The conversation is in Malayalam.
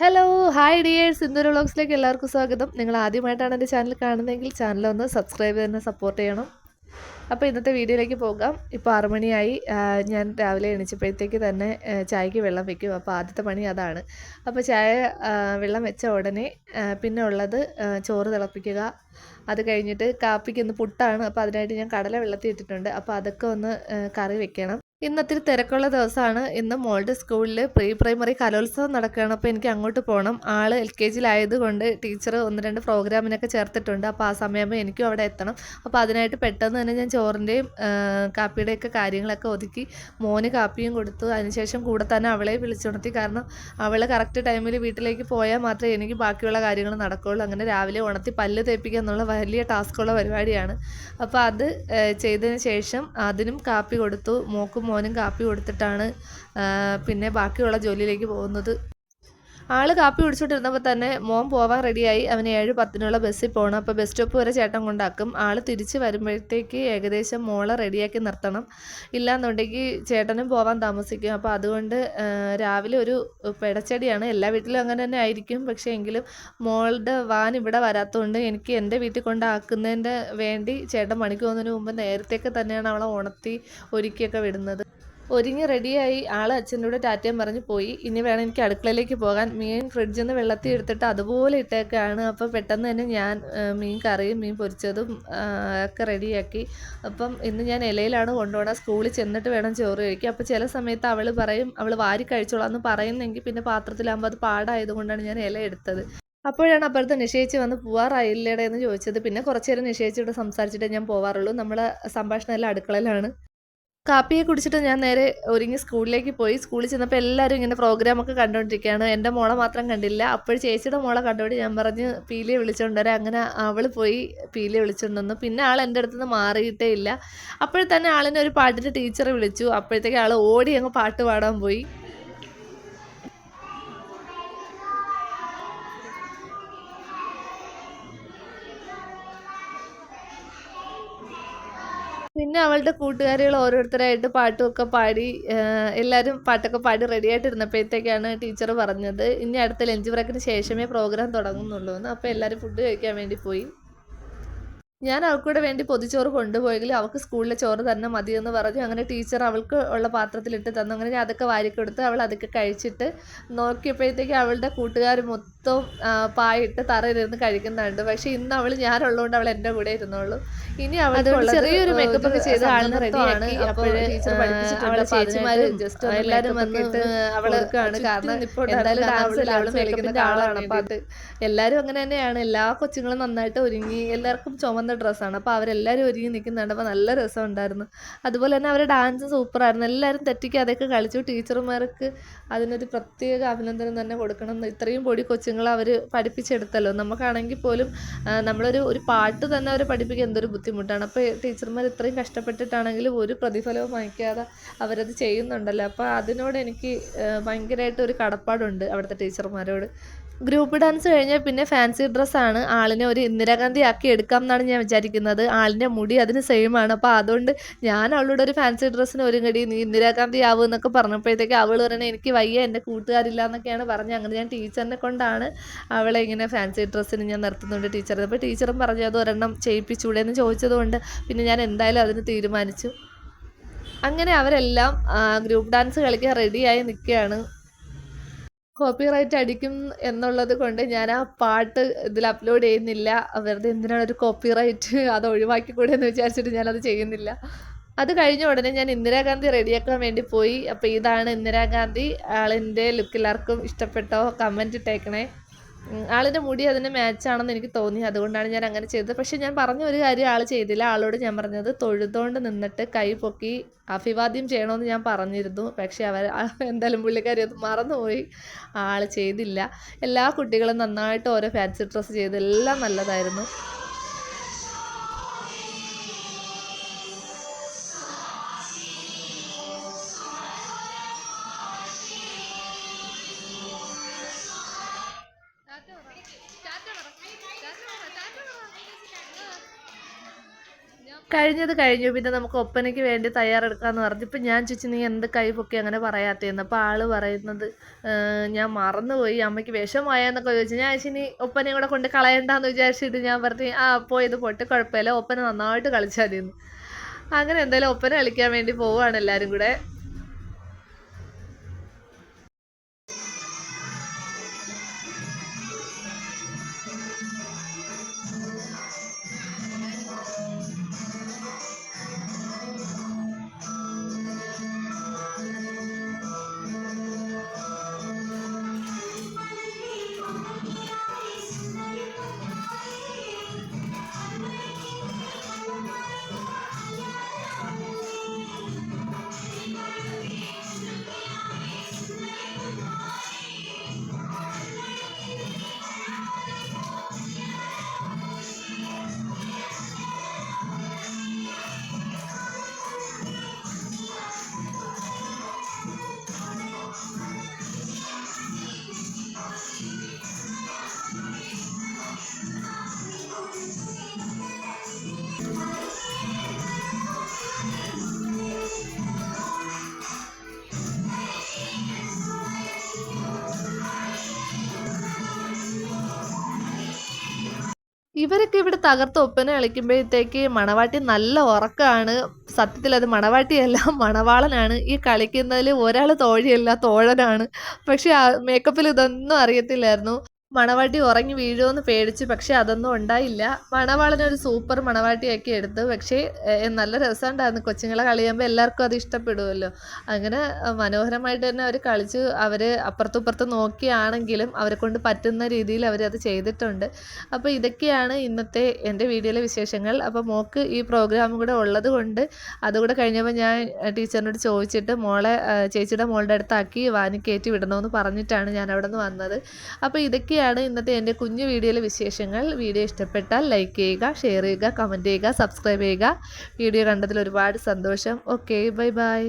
ഹലോ ഹായ് ഡിയേഴ്സ് ഇന്നൊരു വ്ളോഗ്സിലേക്ക് എല്ലാവർക്കും സ്വാഗതം. നിങ്ങൾ ആദ്യമായിട്ടാണ് എന്റെ ചാനൽ കാണുന്നതെങ്കിൽ ചാനൽ ഒന്ന് സബ്സ്ക്രൈബ് ചെയ്ത് തന്നെ സപ്പോർട്ട് ചെയ്യണം. അപ്പോൾ ഇന്നത്തെ വീഡിയോയിലേക്ക് പോകാം. ഇപ്പോൾ ആറുമണിയായി ഞാൻ രാവിലെ എണീച്ചപ്പോഴത്തേക്ക് തന്നെ ചായക്ക് വെള്ളം വെക്കും. അപ്പോൾ ആദ്യത്തെ പണി അതാണ്. അപ്പോൾ ചായ വെള്ളം വെച്ച ഉടനെ പിന്നെ ഉള്ളത് ചോറ് തിളപ്പിക്കുക. അത് കഴിഞ്ഞിട്ട് കാപ്പിക്ക് പുട്ടാണ്. അപ്പോൾ അതിനായിട്ട് ഞാൻ കടല വെള്ളത്തിൽ ഇട്ടിട്ടുണ്ട്. അപ്പോൾ അതൊക്കെ ഒന്ന് കറി വെക്കണം. ഇന്നത്തിരി തിരക്കുള്ള ദിവസമാണ്. ഇന്ന് മോളുടെ സ്കൂളിൽ പ്രീ പ്രൈമറി കലോത്സവം നടക്കുകയാണ്. അപ്പോൾ എനിക്ക് അങ്ങോട്ട് പോകണം ആൾ എൽ കെ ജിയിലായതുകൊണ്ട് ടീച്ചർ ഒന്ന് രണ്ട് പ്രോഗ്രാമിനൊക്കെ ചേർത്തിട്ടുണ്ട്. അപ്പോൾ ആ സമയമാകുമ്പോൾ എനിക്കും അവിടെ എത്തണം. അപ്പോൾ അതിനായിട്ട് പെട്ടെന്ന് തന്നെ ഞാൻ ചോറിന്റെയും കാപ്പിയുടെയൊക്കെ കാര്യങ്ങളൊക്കെ ഒതുക്കി മോന് കാപ്പിയും കൊടുത്തു. അതിനുശേഷം കൂടെ തന്നെ അവളെ വിളിച്ചുണർത്തി. കാരണം അവൾ കറക്റ്റ് ടൈമിൽ വീട്ടിലേക്ക് പോയാൽ മാത്രമേ എനിക്ക് ബാക്കിയുള്ള കാര്യങ്ങൾ നടക്കുകയുള്ളൂ. അങ്ങനെ രാവിലെ ഉണർത്തി പല്ല് തേപ്പിക്കുക എന്നുള്ള വലിയ ടാസ്ക്കുള്ള പരിപാടിയാണ്. അപ്പോൾ അത് ചെയ്തതിന് ശേഷം അതിനും കാപ്പി കൊടുത്തു. മോക്കും മോനും കാപ്പി കൊടുത്തിട്ടാണ് പിന്നെ ബാക്കിയുള്ള ജോലിയിലേക്ക് പോകുന്നത്. ആൾ കാപ്പി കുടിച്ചിട്ടിരുന്നപ്പോൾ തന്നെ മോൻ പോവാൻ റെഡിയായി അവന് ഏഴ് പത്തിനുള്ള ബസ്സിൽ പോകണം അപ്പോൾ ബസ് സ്റ്റോപ്പ് വരെ ചേട്ടൻ കൊണ്ടാക്കും. ആൾ തിരിച്ച് വരുമ്പോഴത്തേക്ക് ഏകദേശം മോളെ റെഡിയാക്കി നിർത്തണം. ഇല്ലാന്നുണ്ടെങ്കിൽ ചേട്ടനും പോവാൻ താമസിക്കും. അപ്പോൾ അതുകൊണ്ട് രാവിലെ ഒരു പെടച്ചടിയാണ്. എല്ലാ വീട്ടിലും അങ്ങനെ തന്നെ ആയിരിക്കും. പക്ഷേ എങ്കിലും മോളുടെ വാൻ ഇവിടെ വരാത്തതുകൊണ്ട് എനിക്ക് എന്റെ വീട്ടിൽ കൊണ്ടാക്കുന്നതിന്റെ വേണ്ടി ചേട്ടൻ പണിക്ക് പോകുന്നതിന് മുമ്പ് നേരത്തെയൊക്കെ തന്നെയാണ് അവളെ ഉണർത്തി ഒരുക്കിയൊക്കെ വിടുന്നത്. ഒരുങ്ങി റെഡിയായി ആൾ അച്ഛന്റെ കൂടെ ടാറ്റയും പറഞ്ഞ് പോയി. ഇനി വേണം എനിക്ക് അടുക്കളയിലേക്ക് പോകാൻ. മീൻ ഫ്രിഡ്ജിൽ നിന്ന് വെള്ളത്തിൽ എടുത്തിട്ട് അതുപോലെ ഇട്ടേക്കാണ്. അപ്പോൾ പെട്ടെന്ന് തന്നെ ഞാൻ മീൻ കറിയും മീൻ പൊരിച്ചതും ഒക്കെ റെഡിയാക്കി അപ്പം ഇന്ന് ഞാൻ ഇലയിലാണ് കൊണ്ടുപോകണം സ്കൂളിൽ ചെന്നിട്ട് വേണം ചോറ് കഴിക്കുക അപ്പോൾ ചില സമയത്ത് അവൾ പറയും അവൾ വാരി കഴിച്ചോളാം എന്ന് പറയുന്നെങ്കിൽ പിന്നെ പാത്രത്തിലാകുമ്പോൾ അത് പാടായതുകൊണ്ടാണ് ഞാൻ ഇല എടുത്തത്. അപ്പോഴാണ് അപ്പുറത്ത് നിശ്ചയിച്ച് വന്ന് പോവാറായില്ലേടെ എന്ന് ചോദിച്ചത്. പിന്നെ കുറച്ച് നേരം നിശ്ചയിച്ചിട്ട് സംസാരിച്ചിട്ടേ ഞാൻ പോവാറുള്ളൂ. നമ്മളെ സംഭാഷണം എല്ലാം അടുക്കളയിലാണ്. കാപ്പിയെ കുടിച്ചിട്ട് ഞാൻ നേരെ ഒരുങ്ങി സ്കൂളിലേക്ക് പോയി. സ്കൂളിൽ ചെന്നപ്പോൾ എല്ലാവരും ഇങ്ങനെ പ്രോഗ്രാമൊക്കെ കണ്ടുകൊണ്ടിരിക്കുകയാണ് എന്റെ മോളെ മാത്രം കണ്ടില്ല. അപ്പോൾ ചേച്ചിയുടെ മോളെ കണ്ടുകൊണ്ട് ഞാൻ പറഞ്ഞ് പീലിയെ വിളിച്ചുകൊണ്ട് വരാം. അങ്ങനെ അവൾ പോയി പീലിയെ വിളിച്ചുകൊണ്ട് വന്നു. പിന്നെ ആൾ എന്റെ അടുത്ത് നിന്ന് മാറിയിട്ടേ ഇല്ല. അപ്പോഴത്തന്നെ തന്നെ ആളിനെ ഒരു പാട്ടിന്റെ ടീച്ചറെ വിളിച്ചു. അപ്പോഴത്തേക്ക് ആൾ ഓടി അങ്ങ് പാട്ട് പാടാൻ പോയി. പിന്നെ അവളുടെ കൂട്ടുകാരികൾ ഓരോരുത്തരായിട്ട് പാട്ടുമൊക്കെ പാടി എല്ലാവരും പാട്ടൊക്കെ പാടി റെഡി ആയിട്ടിരുന്നപ്പോഴത്തേക്കാണ് ടീച്ചർ പറഞ്ഞത് ഇനി അടുത്ത ലഞ്ച് ബ്രേക്കിന് ശേഷമേ പ്രോഗ്രാം തുടങ്ങുന്നുള്ളൂ എന്ന്. അപ്പോൾ എല്ലാവരും ഫുഡ് കഴിക്കാൻ വേണ്ടി പോയി. ഞാൻ അവൾക്കൂടെ വേണ്ടി പൊതിച്ചോറ് കൊണ്ടുപോയെങ്കിലും അവൾക്ക് സ്കൂളിലെ ചോറ് തന്നെ മതിയെന്ന് പറഞ്ഞു. അങ്ങനെ ടീച്ചർ അവൾക്ക് ഉള്ള പാത്രത്തിലിട്ട് തന്നു. അങ്ങനെ ഞാൻ അതൊക്കെ വാരിക്കൊടുത്ത് അവൾ അതൊക്കെ കഴിച്ചിട്ട് നോക്കിയപ്പോഴത്തേക്ക് അവളുടെ കൂട്ടുകാർ മൊത്തം ആ, പായിട്ട് തറയിലിരുന്ന് കഴിക്കുന്നുണ്ട് പക്ഷെ ഇന്ന് അവൾ ഞാനുള്ളതുകൊണ്ട് അവൾ എന്റെ കൂടെ ഇരുന്നുള്ളൂ ഇനി അവൾ ചെറിയൊരു മേക്കപ്പ് ഒക്കെ ചെയ്ത് ആളിന് റെഡിയാണ് അപ്പോൾ ടീച്ചർ അവളെ ചേച്ചിമാരും ജസ്റ്റ് എല്ലാവരും വന്നിട്ട് അവളൊക്കെയാണ് കാരണം എന്തായാലും ഡാൻസിൽ അവൾ മേക്കപ്പിന്റെ ആളാണ്. അപ്പോൾ അത് എല്ലാവരും അങ്ങനെ തന്നെയാണ്. എല്ലാ കൊച്ചുങ്ങളും നന്നായിട്ട് ഒരുങ്ങി എല്ലാവർക്കും ചുമന്ന ഡ്രസ്സാണ് അപ്പോൾ അവരെല്ലാവരും ഒരുങ്ങി നിൽക്കുന്നുണ്ട്. അപ്പോൾ നല്ല രസം ഉണ്ടായിരുന്നു. അതുപോലെ തന്നെ അവരുടെ ഡാൻസ് സൂപ്പറായിരുന്നു എല്ലാവരും തെറ്റിക്കാതെയൊക്കെ കളിച്ചു. ടീച്ചർമാർക്ക് അതിനൊരു പ്രത്യേക അഭിനന്ദനം തന്നെ കൊടുക്കണം ഇത്രയും പൊടി കൊച്ചുങ്ങളെ അവർ പഠിപ്പിച്ചെടുത്തല്ലോ. നമുക്കാണെങ്കിൽ പോലും നമ്മളൊരു ഒരു പാട്ട് തന്നെ അവരെ പഠിപ്പിക്കുക എന്തൊരു ബുദ്ധിമുട്ടാണ്. അപ്പോൾ ടീച്ചർമാർ ഇത്രയും കഷ്ടപ്പെട്ടിട്ടാണെങ്കിലും ഒരു പ്രതിഫലവും വാങ്ങിക്കാതെ അവരത് ചെയ്യുന്നുണ്ടല്ലോ. അപ്പോൾ അതിനോട് എനിക്ക് ഭയങ്കരമായിട്ട് ഒരു കടപ്പാടുണ്ട് അവിടുത്തെ ടീച്ചർമാരോട്. ഗ്രൂപ്പ് ഡാൻസ് കഴിഞ്ഞാൽ പിന്നെ ഫാൻസി ഡ്രസ്സാണ്. ആളിനെ ഒരു ഇന്ദിരാഗാന്ധി ആക്കി എടുക്കാം എന്നാണ് ഞാൻ വിചാരിക്കുന്നത്. ആളിന്റെ മുടി അതിന് സെയിം ആണ്. അപ്പോൾ അതുകൊണ്ട് ഞാൻ അവളോട് ഒരു ഫാൻസി ഡ്രസ്സിന് ഒരു കടി നീ ഇന്ദിരാഗാന്ധി ആവും എന്നൊക്കെ പറഞ്ഞപ്പോഴത്തേക്ക് അവൾ പറയണേ എനിക്ക് വയ്യ എന്റെ കൂട്ടുകാരില്ല എന്നൊക്കെയാണ് പറഞ്ഞത് അങ്ങനെ ഞാൻ ടീച്ചറിനെ കൊണ്ടാണ് അവളെ ഇങ്ങനെ ഫാൻസി ഡ്രസ്സിന് ഞാൻ നിർത്തുന്നുണ്ട് ടീച്ചർ അപ്പോൾ ടീച്ചറും പറഞ്ഞു അത് ഒരെണ്ണം ചെയ്യിപ്പിച്ചൂടെ എന്ന് ചോദിച്ചതുകൊണ്ട് പിന്നെ ഞാൻ എന്തായാലും അതിന് തീരുമാനിച്ചു. അങ്ങനെ അവരെല്ലാം ഗ്രൂപ്പ് ഡാൻസ് കളിക്കാൻ റെഡിയായി നിൽക്കുകയാണ്. കോപ്പിറൈറ്റ് അടിക്കും എന്നുള്ളത് കൊണ്ട് ഞാൻ ആ പാട്ട് ഇതിൽ അപ്ലോഡ് ചെയ്യുന്നില്ല. വെറുതെ എന്തിനാണ് ഒരു കോപ്പിറൈറ്റ് അത് ഒഴിവാക്കിക്കൂടെ എന്ന് വിചാരിച്ചിട്ട് ഞാനത് ചെയ്യുന്നില്ല. അത് കഴിഞ്ഞ ഉടനെ ഞാൻ ഇന്ദിരാഗാന്ധി റെഡിയാക്കാൻ വേണ്ടി പോയി. അപ്പോൾ ഇതാണ് ഇന്ദിരാഗാന്ധി. ആളിന്റെ ലുക്ക് എല്ലാവർക്കും ഇഷ്ടപ്പെട്ടോ? കമന്റ് ഇട്ടേക്കണേ. ആളിന്റെ മുടി അതിന് മാച്ചാണെന്ന് എനിക്ക് തോന്നി അതുകൊണ്ടാണ് ഞാൻ അങ്ങനെ ചെയ്തത്. പക്ഷേ ഞാൻ പറഞ്ഞ ഒരു കാര്യം ആൾ ചെയ്തില്ല. ആളോട് ഞാൻ പറഞ്ഞത് തൊഴുതുകൊണ്ട് നിന്നിട്ട് കൈ പൊക്കി അഭിവാദ്യം ചെയ്യണമെന്ന് ഞാൻ പറഞ്ഞിരുന്നു. പക്ഷേ അവർ എന്തായാലും പുള്ളിക്കാരി അത് മറന്നുപോയി. ആൾ ചെയ്തില്ല. എല്ലാ കുട്ടികളും നന്നായിട്ട് ഓരോ ഫാൻസി ഡ്രസ്സ് ചെയ്ത് എല്ലാം നല്ലതായിരുന്നു. കഴിഞ്ഞത് കഴിഞ്ഞു. പിന്നെ നമുക്ക് ഒപ്പനയ്ക്ക് വേണ്ടി തയ്യാറെടുക്കാന്ന് പറഞ്ഞു. ഇപ്പം ഞാൻ ചോദിച്ചു നീ എന്ത് കൈ പൊക്കി അങ്ങനെ പറയാത്തേന്ന്. അപ്പോൾ ആൾ പറയുന്നത് "ഏഹ്, ഞാൻ മറന്നുപോയി. അമ്മയ്ക്ക് വിഷമായെന്നൊക്കെ ചോദിച്ചു. ഞാൻ ഇനി ഒപ്പനയും കൂടെ കൊണ്ട് കളയണ്ടെന്ന് വിചാരിച്ചിട്ട് ഞാൻ പറഞ്ഞു ആ പോയത് പൊട്ടി കുഴപ്പമില്ല. ഒപ്പന നന്നായിട്ട് കളിച്ചാൽ മതിയെന്ന് അങ്ങനെ എന്തായാലും ഒപ്പന കളിക്കാൻ വേണ്ടി പോവുകയാണ് എല്ലാവരും കൂടെ. ഇവരൊക്കെ ഇവിടെ തകർത്ത് ഒപ്പന കളിക്കുമ്പോഴത്തേക്ക് മണവാട്ടി നല്ല ഉറക്കമാണ് സത്യത്തിൽ അത് മണവാട്ടിയല്ല മണവാളനാണ്. ഈ കളിക്കുന്നതിൽ ഒരാൾ തോഴിയല്ല തോഴനാണ്. പക്ഷേ മേക്കപ്പിൽ ഇതൊന്നും അറിയത്തില്ലായിരുന്നു. മണവാട്ടി ഉറങ്ങി വീഴുമെന്ന് പേടിച്ച്. പക്ഷെ അതൊന്നും ഉണ്ടായില്ല. മണവാളിനെ ഒരു സൂപ്പർ മണവാട്ടിയാക്കി എടുത്തു. പക്ഷേ നല്ല രസമുണ്ടായിരുന്നു. കൊച്ചുങ്ങളെ കളിയുമ്പോൾ എല്ലാവർക്കും അത് ഇഷ്ടപ്പെടുമല്ലോ അങ്ങനെ മനോഹരമായിട്ട് തന്നെ അവർ കളിച്ച്. അവർ അപ്പുറത്തും ഇപ്പുറത്തും നോക്കിയാണെങ്കിലും അവരെ കൊണ്ട് പറ്റുന്ന രീതിയിൽ അവരത് ചെയ്തിട്ടുണ്ട്. അപ്പോൾ ഇതൊക്കെയാണ് ഇന്നത്തെ എന്റെ വീഡിയോയിലെ വിശേഷങ്ങൾ. അപ്പോൾ മോക്ക് ഈ പ്രോഗ്രാം കൂടെ ഉള്ളത് കൊണ്ട് അതുകൂടെ കഴിഞ്ഞപ്പോൾ ഞാൻ ടീച്ചറിനോട് ചോദിച്ചിട്ട് മോളെ ചേച്ചിയുടെ മോളുടെ അടുത്താക്കി വാനിക്കയറ്റി വിടണമെന്ന് പറഞ്ഞിട്ടാണ് ഞാൻ അവിടെ നിന്ന് വന്നത് അപ്പോൾ ഇതൊക്കെയാണ് ഇന്നത്തെ എന്റെ കുഞ്ഞു വീഡിയോയിലെ വിശേഷങ്ങൾ. വീഡിയോ ഇഷ്ടപ്പെട്ടാൽ ലൈക്ക് ചെയ്യുക ഷെയർ ചെയ്യുക കമന്റ് ചെയ്യുക സബ്സ്ക്രൈബ് ചെയ്യുക. വീഡിയോ കണ്ടതിൽ ഒരുപാട് സന്തോഷം. Okay bye bye